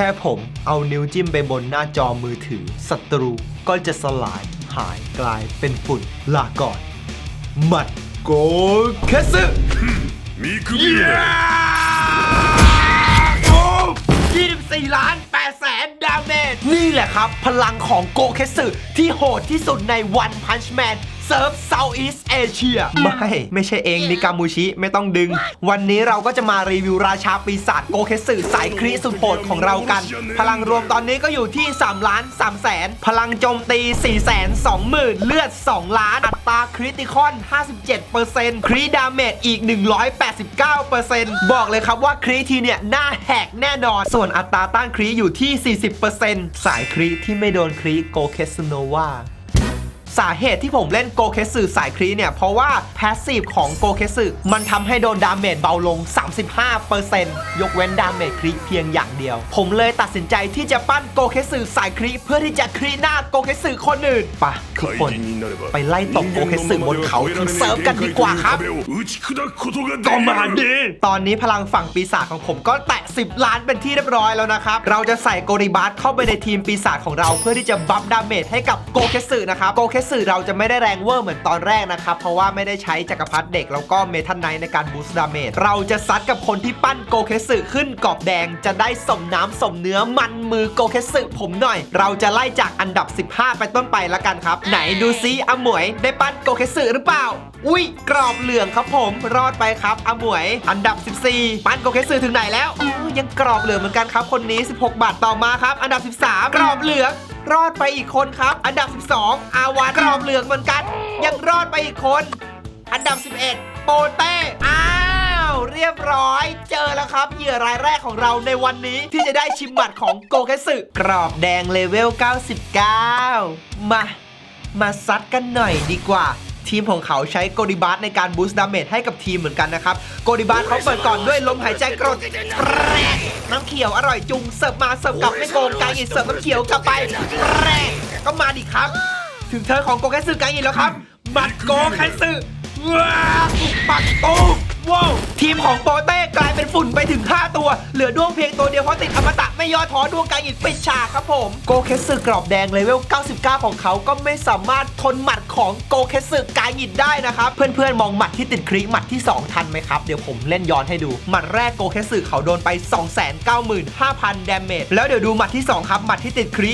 แค่ผมเอานิ้วจิ้มไปบนหน้าจอมือถือ ศัตรูก็จะสลายหายกลายเป็นฝุ่นลาก่อนมัดโกเคสมีคือมียี่สิบสี่ล้านแปดแสนดาเมจนี่แหละครับ พลังของโกเคสึที่โหดที่สุดในวันพันช์แมน เซิร์ฟ Southeast Asia ไม่ ไม่ใช่เองนิกามูชิไม่ต้องดึง วันนี้เราก็จะมารีวิวราชาปีศาจโกเคสึสายคริสุดโหดของเรากัน พลังรวมตอนนี้ก็อยู่ที่ 3 ล้าน3แสนพลังโจมตี4 2 0 0 0 0เลือด 2 ล้าน อัตราคริติคอน 57%คริดาเมจอีก 189%บอกเลยครับว่าคริทีเนี่ยหน้าแหกแน่นอน ส่วนอัตราต้านคริอยู่ที่ 40%สายคริที่ไม่โดนคริโกเคสโนวา สาเหตุที่ผมเล่นโกเคสึสายครีเนี่ย เพราะว่าแพสซีฟของโกเคสึมันทำให้โดนดาเมจเบาลง 35%ยกเว้นดาเมจครีเพียงอย่างเดียว ผมเลยตัดสินใจที่จะปั้นโกเคสึสายครีเพื่อที่จะครีหน้าโกเคสึคนอื่นปะทุกคนไปไล่ตบโกเคสึบนเขาทั้งเซิร์ฟกันดีกว่าครับก็มาดีตอนนี้พลังฝั่งปีศาจของผมก็แตะ 10 ล้านเป็นที่เรียบร้อยแล้วนะครับ เราจะใส่โกริบัสเข้าไปในทีมปีศาจของเราเพื่อที่จะบัฟดาเมจให้กับโกเคสึนะครับโกเคสึเราจะไม่ได้แรงเวอร์เหมือนตอนแรกนะครับ เพราะว่าไม่ได้ใช้จักรพรรดิเด็กแล้วก็เมทัลไนท์ในการบูสต์ดาเมจเราจะซัดกับคนที่ปั้นโกเคสึขึ้นกรอบแดงจะได้สมน้ำสมเนื้อมันมือโกเคสึผมหน่อย เราจะไล่จากอันดับ 15 ไปต้นไปละกันครับ ไหนดูซิอาหมวยได้ปั้นโกเคสึหรือเปล่าอุ้ยกรอบเหลืองครับผมรอดไปครับอาหมวย อันดับ 14 ปั้นโกเคสึถึงไหนแล้วออยังกรอบเหลืองเหมือนกันครับคนนี้ 16 บาทต่อมาครับ อันดับ 13 กรอบเหลืองรอดไปอีกคนครับ อันดับ 12 อาวานกรอบเหลืองเหมือนกัน ยังรอดไปอีกคน อันดับ 11 โปเต้อ้าวเรียบร้อย เจอแล้วครับเหยื่อรายแรกของเราในวันนี้ที่จะได้ชิมหมัดของโกเคสึกรอบแดงเลเวล 99 มา มาซัดกันหน่อยดีกว่า ทีมของเขาใช้โกดิบัสในการบูสต์ดาเมจให้กับทีมเหมือนกันนะครับ โกดิบัสเขาเปิดก่อนด้วยลมหายใจกรดแรกน้ำเขียวอร่อยจุงเสิร์ฟมาเสิร์ฟกลับไม่โกงกางอิเสิร์ฟน้ำเขียวกลับไปแรกก็มาดิครับ ถึงเธอของโกแคสึกางอิแล้วครับมัดโกแคสึว้าวปักตูว้าวทีมของโปเต้กลายเป็นฝุ่นไปถึง 5 ตัว เหลือด้วงเพียง อท้อดวงกางอินปิดฉากครับผมโกเคสึกรอบแดงเลเวล 99 ของเขาก็ไม่สามารถทนหมัดของโกเคสึกางอินได้นะครับ เพื่อนๆ มองหมัดที่ติดคริหมัดที่ 2 ทันไหมครับ เดี๋ยวผมเล่นย้อนให้ดู หมัดแรกโกเคสึเขาโดนไป 295,000ดเมจแล้วเดี๋ยวดูหมัดที่ 2 ครับ หมัดที่ติดคริ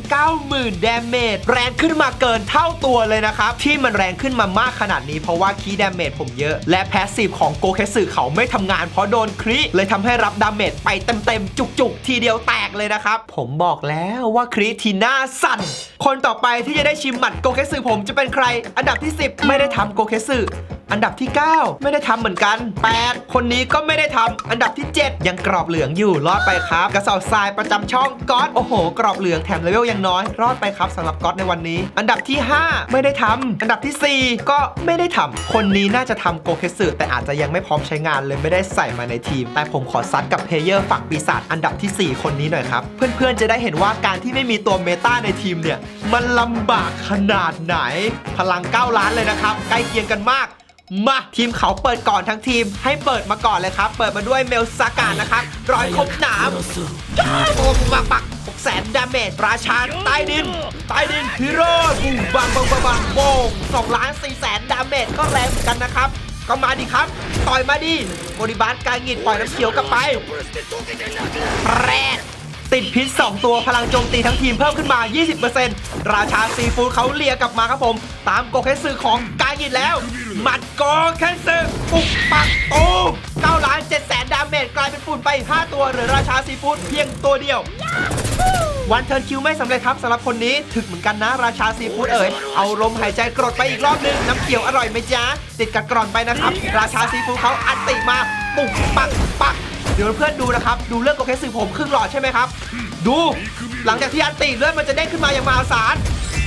690,000ดเมจแรงขึ้นมาเกินเท่าตัวเลยนะครับ ที่มันแรงขึ้นมามากขนาดนี้เพราะว่าคีย์ดเมจผมเยอะ และแพสซีฟของโกเคสึเขาไม่ทำงานเพราะโดนคริเลยทำให้รับดาเมจไปเต็มๆจุกๆ ทีเดียวแตกเลยนะครับ ผมบอกแล้วว่าคริทีน่าสั่น คนต่อไปที่จะได้ชิมหมัดโกเคสึผมจะเป็นใคร อันดับที่ 10 ไม่ได้ทำโกเคสึ อันดับที่ 9 ไม่ได้ทำเหมือนกัน 8 คนนี้ก็ไม่ได้ทำอันดับที่ 7 ยังกรอบเหลืองอยู่รอดไปครับ กระสอบทรายประจำช่องก๊อตโอ้โห กรอบเหลืองแถมเลเวลยังน้อย รอดไปครับสำหรับก๊อตในวันนี้ อันดับที่ 5 ไม่ได้ทำอันดับทีสี่ 4 ก็ไม่ได้ทำคนนี้น่าจะทำโกเคสึแต่อาจจะยังไม่พร้อมใช้งานเลยไม่ได้ใส่มาในทีม แต่ผมขอซัดกับเพลเยอร์ฝั่งปีศาจอันดับทีสี่ 4 คนนี้หน่อยครับ เพื่อนๆจะได้เห็นว่าการที่ไม่มีตัวเมตาในทีมเนี่ยมันลำบากขนาดไหน พลัง 9 ล้านเลยนะครับ ใกล้เคียงกันมาก มาทีมเขาเปิดก่อนทั้งทีม ให้เปิดมาก่อนเลยครับ เปิดมาด้วยเมลซากานะครับรอยคมหนามโอ้ปักปักหกแสนดาเมจราชาใต้ดินใต้ดินฮีโร่บูบังบังบังบังโบงสองล้านสี่แสนดาเมจก็แรงเหมือนกันนะครับก็มาดิครับ ต่อยมาดิบริบาลการหงิดปล่อยน้ำเขียวกลับไปแรก ติดพิษ 2 ตัวพลังโจมตีทั้งทีมเพิ่มขึ้นมา 20%ราชาซีฟูดเขาเลียกลับมาครับผม ตามโกเคนซึของกายินแล้ว หมัดโกเคนซึปุกปักตูม9ล้าน7แสนดาเมจกลายเป็นฝุ่นไป 5 ตัวเหรือราชาซีฟูดเพียงตัวเดียววันเทิร์นคิวไม่สำเร็จครับสำหรับคนนี้ถึกเหมือนกันนะ ราชาซีฟู้ดเอ๋ยเอาลมหายใจกรดไปอีกรอบนึง น้ำเขียวอร่อยไหมจ๊ะติดกัดกร่อนไปนะครับ ราชาซีฟู้ดเขาอัดติมา ปุกปักปัก เดี๋ยวเพื่อนดูนะครับ ดูเรื่องโกเคสึผมครึ่งหลอดใช่ไหมครับ ดู หลังจากที่อันติเลือดมันจะเด้งขึ้นมาอย่างมหาศาล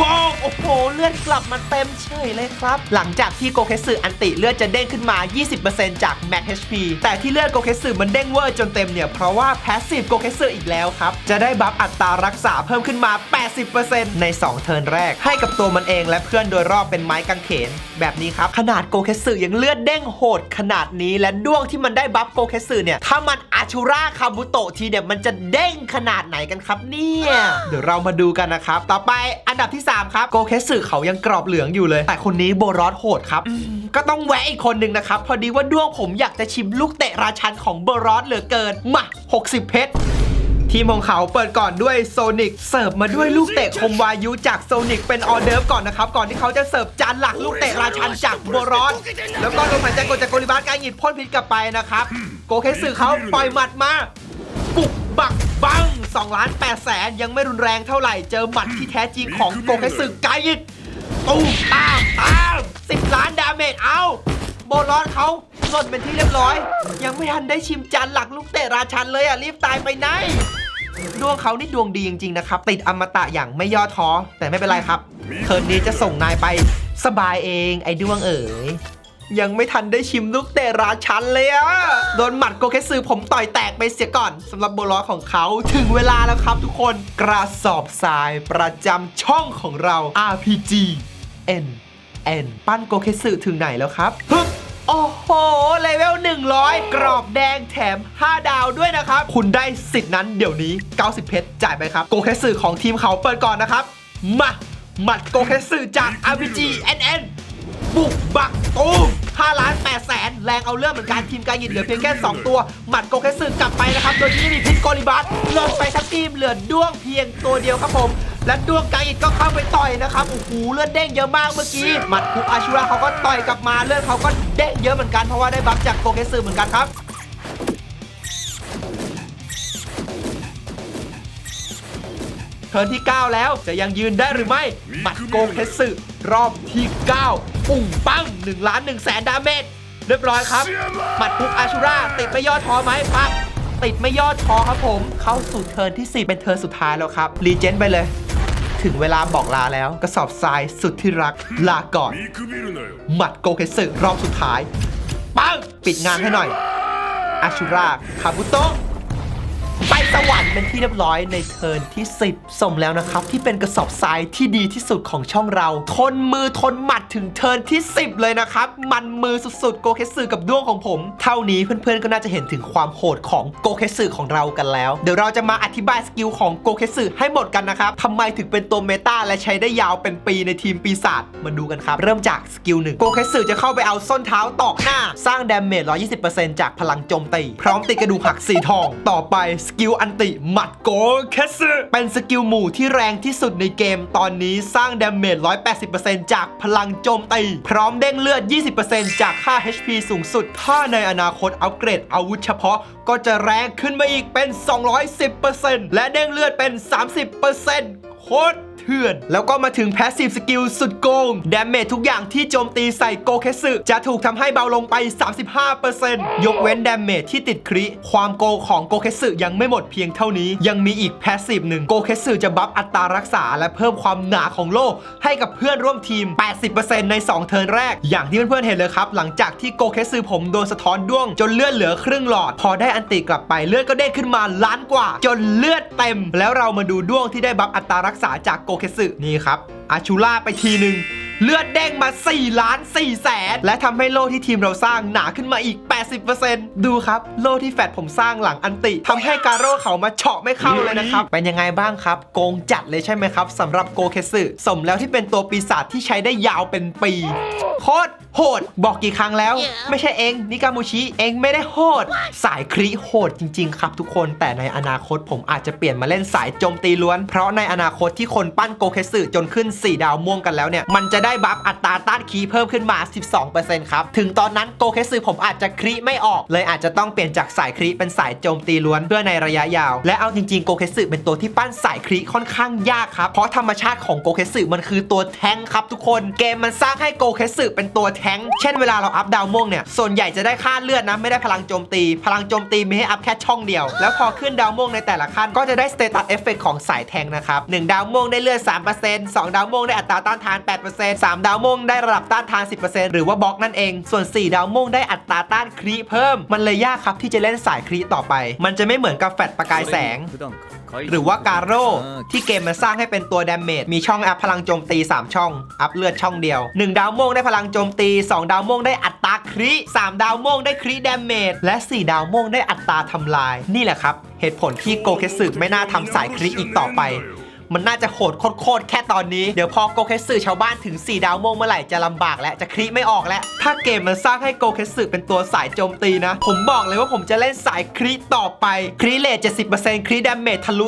บอมโอ้โห เลือดกลับมาเต็มเฉยเลยครับ หลังจากที่โกเคสึอันติเลือดจะเด้งขึ้นมา 20%จาก Max HP แต่ที่เลือดโกเคสึมันเด้งเวอร์จนเต็มเนี่ย เพราะว่า Passive โกเคสึอีกแล้วครับ จะได้บัฟอัตรารักษาเพิ่มขึ้นมา 80%ใน 2 เทิร์นแรก ให้กับตัวมันเองและเพื่อนโดยรอบเป็นไม้กางเขน แบบนี้ครับ ขนาดโกเคสึยังเลือดเด้งโหดขนาดนี้และด้วงที่มันได้บัฟโกเคสึเนี่ยถ้ามันอาชูราคาบุโตทีเนี่ยมันจะเด้งขนาดไหนกันครับเนี่ยเดี๋ยวเรามาดูกันนะครับต่อไปอันดับที่3ครับโกเคสึเขายังกรอบเหลืองอยู่เลย แต่คนนี้โบรอสโหดครับอืมก็ต้องแวะอีกคนหนึ่งนะครับ พอดีว่าด้วงผมอยากจะชิมลูกเตะราชันของโบรอสเหลือเกิน มา 60 เพชรทีมของเขาเปิดก่อนด้วยโซนิกเสิร์ฟมาด้วยลูกเตะคมวายุจากโซนิกเป็นออเดิร์ฟก่อนนะครับ ก่อนที่เขาจะเสิร์ฟจานหลักลูกเตะราชันจากโบรอสแล้วก็โดนหายใจกดจากโกลิบาสการหยิบพ่นพิษกลับไปนะครับ โกเคสึเขาปล่อยหมัดมา ปุก บักบัง2ล้าน8แสนยังไม่รุนแรงเท่าไหร่ เจอหมัดที่แท้จริงของโกเคสึไกยิดตุ้มตามตาม10 ล้านดาเมจเอาโบรอนเขาหล่นเป็นที่เรียบร้อย ยังไม่ทันได้ชิมจานหลักลูกเตะราชันเลยอะรีบตายไปไหนดวงเขานี่ดวงดีจริง ๆ นะครับ ติดอมตะอย่างไม่ย่อท้อแต่ไม่เป็นไรครับเทิร์นนี้จะส่งนายไปสบายเองไอ้ดวงเอ๋ย ยังไม่ทันได้ชิมลูกเตะราชันเลยอะโดนหมัดโกเคซือผมต่อยแตกไปเสียก่อนสำหรับโบลอของเขาถึงเวลาแล้วครับทุกคนกระสอบทรายประจำช่องของเรา RPG N N ปั้นโกเคซืถึงไหนแล้วครับฮึบโอ้โห เลเวล 100 กรอบแดงแถม 5 ดาวด้วยนะครับ คุณได้สิทธิ์นั้นเดี๋ยวนี้ 90 เพชรจ่ายไปครับ โกเคซืของทีมเขาเปิดก่อนนะครับ มา หมัดโกเคซืจาก RPG NN บุกบักตูม5ล้าน8แสนแรงเอาเรื่องเหมือนกันทีมการยินเหลือเพียงแค่ 2 ตัว หมัดโกเคสึกลับไปนะครับ โดยที่ไม่มีพิษโกลิบัสลงไปทั้งทีมเหลือด้วงเพียงตัวเดียวครับผม และด้วงการยินก็เข้าไปต่อยนะครับโอ้โหเลือดเด้งเยอะมากเมื่อกี้หมัดคุกอาชุระเขาก็ต่อยกลับมาเลือดเขาก็เด้งเยอะเหมือนกันเพราะว่าได้บัฟจากโกเคสึเหมือนกันครับ ทิร์นที่ 9 แล้ว จะยังยืนได้หรือไม่หมัดโกเทสึรอบที่ 9 ปุ่งปั้ง1ล้าน1แสนดาเมจเรียบร้อยครับ หมัดพุกอาชูราติดไม่ยอดทอไหมปักติดไม่ยอดทอครับผม เข้าสู่เทิร์นที่ 4 เป็นเทิร์นสุดท้ายแล้วครับรีเจนไปเลย ถึงเวลาบอกลาแล้วกระสอบทรายสุดที่รักลาก่อน หมัดโกเคสึรอบสุดท้าย ปัง ปิดงานให้หน่อยอาชูราคาบุโตะ สวรรค์เป็นที่เรียบร้อยในเทิร์นที่ 10 สมแล้วนะครับ ที่เป็นกระสอบทรายที่ดีที่สุดของช่องเรา ทนมือทนหมัดถึงเทิร์นที่ 10 เลยนะครับ มันมือสุดๆ โกเคสึกับด้วงของผม เท่านี้เพื่อนๆก็น่าจะเห็นถึงความโหดของโกเคสึของเรากันแล้ว เดี๋ยวเราจะมาอธิบายสกิลของโกเคสึให้หมดกันนะครับทำไมถึงเป็นตัวเมตาและใช้ได้ยาวเป็นปีในทีมปีศาจมาดูกันครับ เริ่มจากสกิลหนึ่งโกเคสึจะเข้าไปเอาส้นเท้าตอกหน้า สร้างดาเมจ120%จากพลังโจมตีพร้อมตีกระดูกหักสีทอง ต่อไปสกิลอันติหมัดโกเคสเป็นสกิลหมู่ที่แรงที่สุดในเกมตอนนี้สร้างดาเมจ 180%จากพลังโจมตี พร้อมเด้งเลือด 20%จากค่า HP สูงสุด ถ้าในอนาคตอัปเกรดอาวุธเฉพาะก็จะแรงขึ้นมาอีกเป็น 210%และเด้งเลือดเป็น 30%โคตร เถื่อน แล้วก็มาถึง Passive Skill สุดโกงดาเมจทุกอย่างที่โจมตีใส่โกเคสึจะถูกทำให้เบาลงไป 35%ยกเว้นดาเมจที่ติดคริความโกงของโกเคสึยังไม่หมดเพียงเท่านี้ ยังมีอีก Passive หนึ่งโกเคสึจะบัฟอัตรารักษา และเพิ่มความหนาของโล่ให้กับเพื่อนร่วมทีม 80%ใน 2 เทิร์นแรก อย่างที่เพื่อนๆเห็นเลยครับ หลังจากที่โกเคสึผมโดนสะท้อนด้วง จนเลือดเหลือครึ่งหลอด พอได้อันติกลับไปเลือดก็เด้งขึ้นมาล้านกว่า จนเลือดเต็ม แล้วเรามาดูด้วงที่ได้บัฟอัตรารักษาจากโกเคสึนี่ครับอาชูล่าไปทีหนึ่ง เลือดเด้งมา 4 ล้าน4แสน และทำให้โล่ที่ทีมเราสร้างหนาขึ้นมาอีก 80%ดูครับ โล่ที่แฟดผมสร้างหลังอันติทำให้การโร่เขามาเฉาะไม่เข้าเลยนะครับ เป็นยังไงบ้างครับ โกงจัดเลยใช่ไหมครับสำหรับโกเคสึสมแล้วที่เป็นตัวปีศาจที่ใช้ได้ยาวเป็นปี โคตรโหด บอกกี่ครั้งแล้ว ไม่ใช่เองนิกามูชิเองไม่ได้โหด สายคริโหดจริง ๆ ครับทุกคนแต่ในอนาคตผมอาจจะเปลี่ยนมาเล่นสายโจมตีล้วน เพราะในอนาคตที่คนปั้นโกเคสึจนขึ้น 4 ดาวม่วงกันแล้วเนี่ยมันจะได้บัฟอัตราต้านคีเพิ่มขึ้นมา 12%ครับ ถึงตอนนั้นโกเคสึผมอาจจะครีไม่ออก เลยอาจจะต้องเปลี่ยนจากสายครีเป็นสายโจมตีล้วนเพื่อในระยะยาว และเอาจริงๆโกเคสึเป็นตัวที่ปั้นสายครีค่อนข้างยากครับ เพราะธรรมชาติของโกเคสึมันคือตัวแทงครับทุกคน เกมมันสร้างให้โกเคสึเป็นตัวแทงเช่นเวลาเราอัพดาวม่วงเนี่ยส่วนใหญ่จะได้ค่าเลือดนะไม่ได้พลังโจมตี พลังโจมตีมีให้อัพแค่ช่องเดียว แล้วพอขึ้นดาวม่วงในแต่ละขั้นก็จะได้สเตตัสเอฟเฟกของสายแทงนะครับหนึ่งดาวม่วงได้เลือด3% 2 ดาวม่วงได้อัตราต้านทาน 8% 3 ดาวม่งได้ระดับต้านทาน 10%หรือว่าบล็อกนั่นเอง ส่วน 4 ดาวม่งได้อัตราต้านครีเพิ่ม มันเลยยากครับที่จะเล่นสายครีต่อไป มันจะไม่เหมือนกับแฟลชประกายแสง หรือว่าการโร่ที่เกมมันสร้างให้เป็นตัวดาเมจมีช่องอัพพลังโจมตี 3 ช่อง อัพเลือดช่องเดียว 1 ดาวม่งได้พลังโจมตี 2 ดาวม่งได้อัตราคริ3ดาวม่งได้คริดาเมจและ 4 ดาวม่งได้อัตราทำลาย นี่แหละครับ เหตุผลที่โกเคสึไม่น่าทำสายคริอีกต่อไป มันน่าจะโหดโคตรแค่ตอนนี้ เดี๋ยวพอโกเคสึชาวบ้านถึง 4 ดาวโมงเมื่อไหร่จะลำบากและจะคลิไม่ออกแล้ว ถ้าเกมมันสร้างให้โกเคสึเป็นตัวสายโจมตีนะ ผมบอกเลยว่าผมจะเล่นสายคลิต่อไปคลิเลท70%คลิดาเมจทะลุ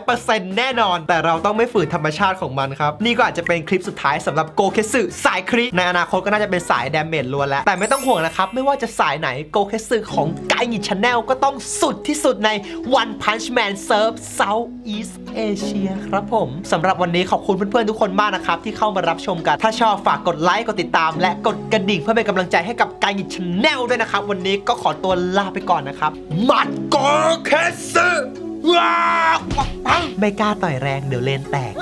200%แน่นอน แต่เราต้องไม่ฝืนธรรมชาติของมันครับ นี่ก็อาจจะเป็นคลิปสุดท้ายสำหรับโกเคสึสายคลิในอนาคตก็น่าจะเป็นสายดาเมจล้วนแล้ว แต่ไม่ต้องห่วงนะครับ ไม่ว่าจะสายไหนโกเคสึของไกยิชแนลก็ต้องสุดที่สุดใน One Punch Man Serve South East Asia ครับผมสำหรับวันนี้ขอบคุณเพื่อนๆทุกคนมากนะครับ ที่เข้ามารับชมกัน ถ้าชอบฝากกดไลค์กดติดตาม และกดกระดิ่งเพื่อเป็นกำลังใจให้กับไกยิชแนลด้วยนะครับ วันนี้ก็ขอตัวลาไปก่อนนะครับมัดโกเคสึว้าวไม่กล้าต่อยแรงเดี๋ยวเลนแตก